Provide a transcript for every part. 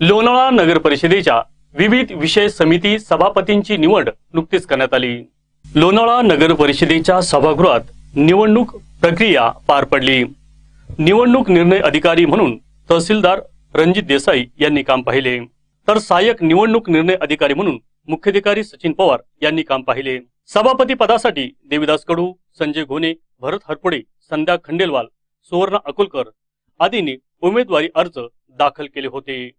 लोणावळा नगर परिषदेच्या विविध विषय समिती सभापतींची निवड नुकतीच करण्यात आली. लोणावळा नगर परिषदेच्या सभागृहात निवडणूक प्रक्रिया पार पडली. निवडणूक निर्णय अधिकारी म्हणून तहसीलदार रणजित देसाई यांनी काम पाहिले. तर सहाय्यक निवडणूक निर्णय अधिकारी म्हणून मुख्याधिकारी सचिन पवार यांनी काम पाहिले. सभापती पदासाठी देविदास कडू संजय घोणे भरत हरपुडे संध्या खंडेलवाल सुवर्णा अकोलकर आदींनी उमेदवारी अर्ज दाखल केले होते.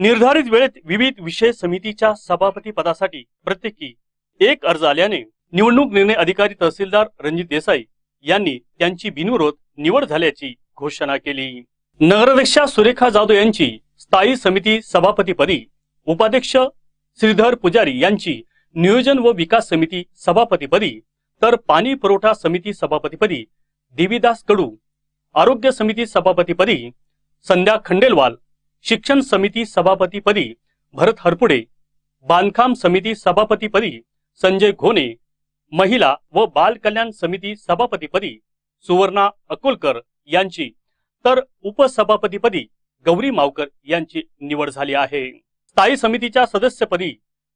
निर्धारित वेळेत विविध विषय समितीच्या सभापती पदासाठी प्रत्येकी एक अर्ज आल्याने निवडणूक निर्णय अधिकारी तहसीलदार रणजित देसाई यांनी त्यांची बिनविरोध निवड झाल्याची घोषणा केली. नगराध्यक्षा सुरेखा जाधव यांची स्थायी समिती सभापतीपदी उपाध्यक्ष श्रीधर पुजारी यांची नियोजन व विकास समिती सभापतीपदी तर पाणी पुरवठा समिती सभापतीपदी देवीदास कडू आरोग्य समिती सभापतीपदी संध्या खंडेलवाल शिक्षण समिती सभापतीपदी भरत हरपुडे बांधकाम समिती सभापतीपदी संजय घोणे महिला व बाल कल्याण समिती सभापतीपदी सुवर्णा अकोलकर यांची तर उपसभापतीपदी गौरी मावकर यांची निवड झाली आहे. स्थायी समितीच्या सदस्यपदी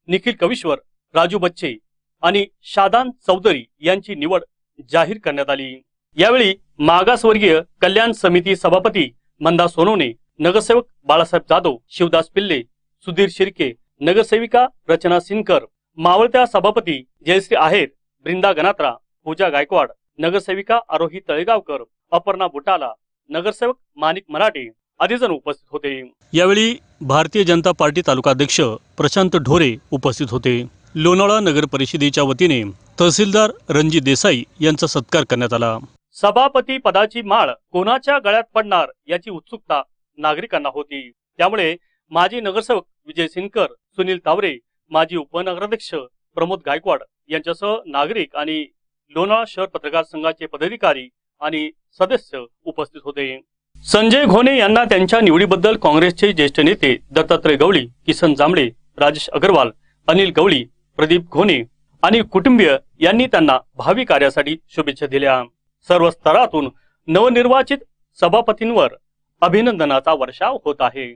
निखिल कविश्वर राजू बच्चे आणि शादान चौधरी यांची निवड जाहीर करण्यात आली. यावेळी मागासवर्गीय कल्याण समिती सभापती मंदा सोनवणे नगरसेवक बाळासाहेब जाधव शिवदास पिल्ले सुधीर शिर्के नगरसेविका रचना सिनकर मावळत्या सभापती जयश्री आहेर ब्रिंदा गणात्रा पूजा गायकवाड नगरसेविका आरोही तळेगावकर अपर्णा बुटाला नगरसेवक माणिक मराठे आदी जण उपस्थित होते. यावेळी भारतीय जनता पार्टी तालुकाध्यक्ष प्रशांत ढोरे उपस्थित होते. लोणावळा नगर परिषदेच्या वतीने तहसीलदार रणजित देसाई यांचा सत्कार करण्यात आला. सभापती पदाची माळ कोणाच्या गळ्यात पडणार याची उत्सुकता नागरिकांना होती. त्यामुळे माजी नगरसेवक विजय सिनकर सुनील तावरे माजी उपनगराध्यक्ष प्रमोद गायकवाड यांच्यासह नागरिक आणि लोणाळा शहर पत्रकार संघाचे पदाधिकारी आणि सदस्य उपस्थित होते. संजय घोणे यांना त्यांच्या निवडीबद्दल काँग्रेसचे ज्येष्ठ नेते दत्तात्रय गवळी किसन जांभळे राजेश अग्रवाल अनिल गवळी प्रदीप घोणे आणि कुटुंबीय यांनी त्यांना भावी कार्यासाठी शुभेच्छा दिल्या. सर्व स्तरातून नवनिर्वाचित सभापतींवर अभिनंदनाचा वर्षाव होत आहे.